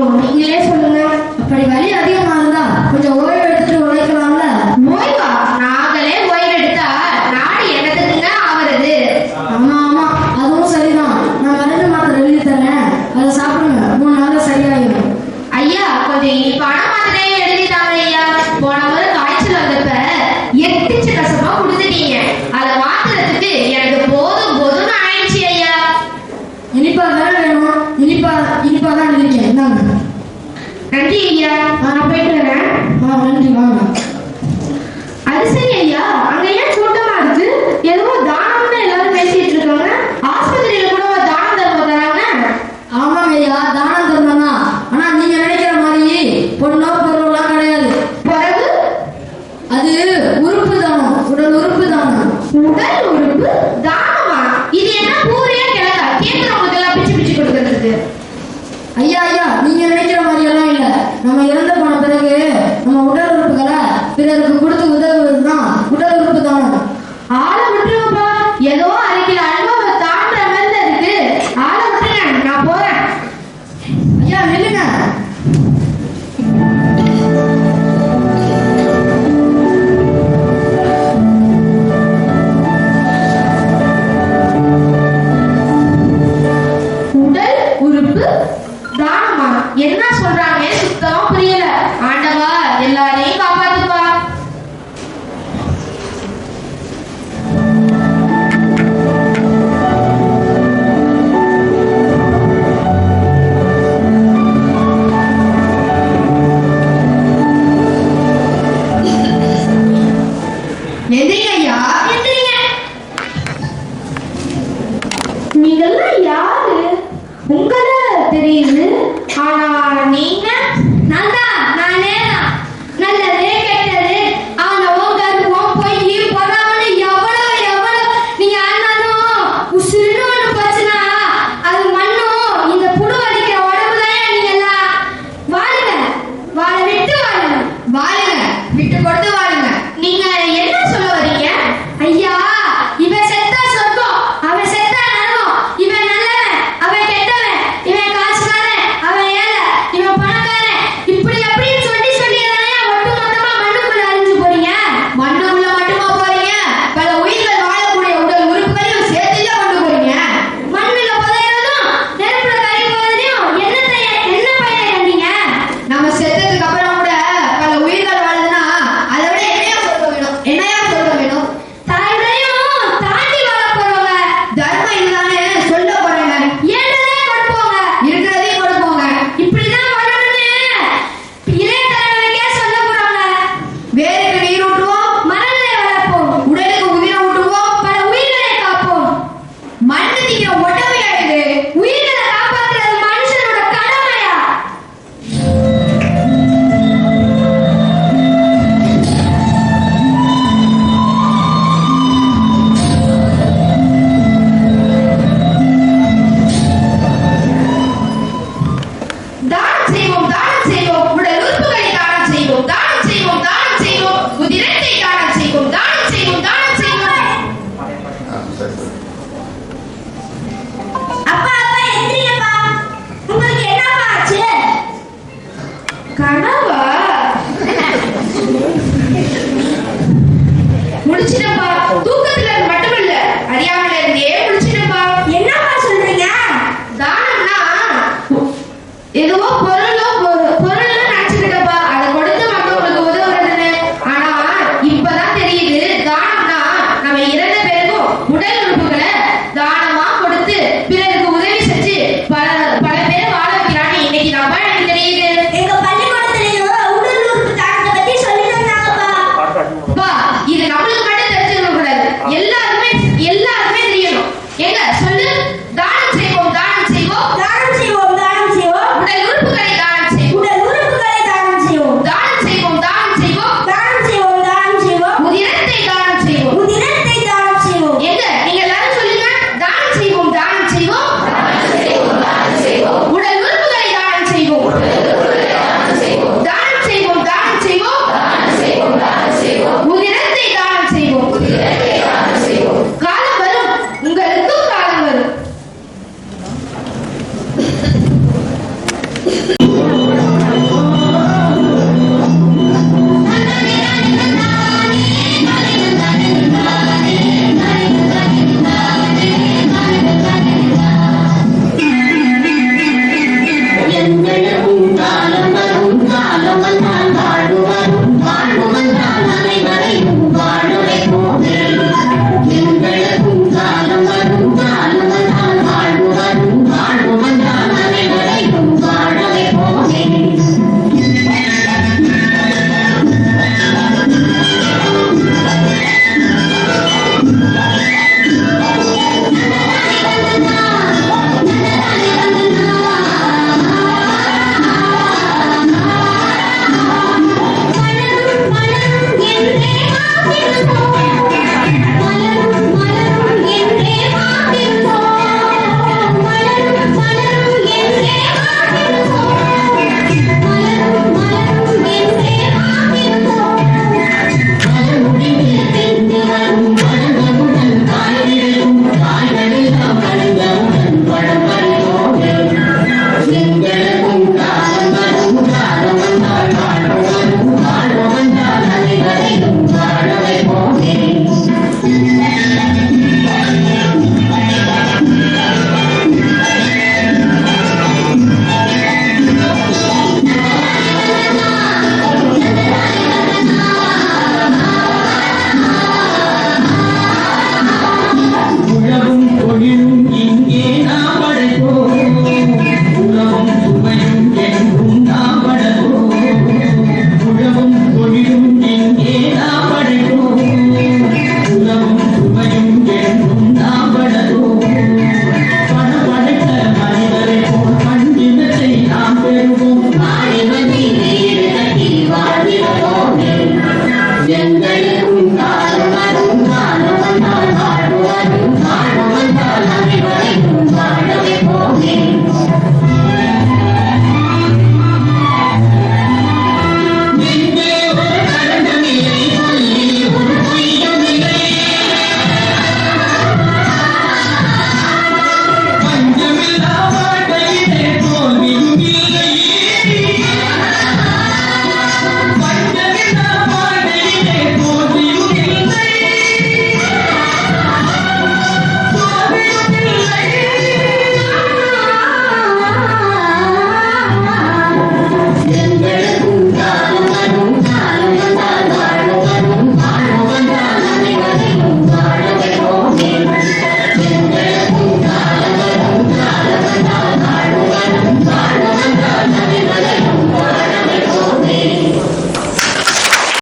முடியும் நீங்களே சொல்லுங்க. அப்படி வலி அதிகமா இருந்தா கொஞ்சம் ஓய்வு எடுத்துட்டு உழைக்கலாம்ல? ஓய்வா? நாங்களே ஓய்வு எடுத்தா நாடு என்னதுக்குங்க ஆவறது? ஆமா ஆமா. அதுவும் சரிதான். நான் மருந்து மாத்திரை எழுதி தரேன். அதை சாப்பிடுங்க. மூணு நாள்ல சரியாயிடும். ஐயா கொஞ்சம் இனிப்பான மாத்திரையே எழுதிட்டாங்க ஐயா. போன முறை காய்ச்சல் வந்தப்ப எத்திச்சு கசப்பா கொடுத்துட்டீங்க. அதை மாத்துறதுக்கு போயிட்டு வரேன் நன்றி வாங்க. நீங்கெல்லாம் யாரு? உங்கள தெரியுது. ஆனா நீங்க நல்ல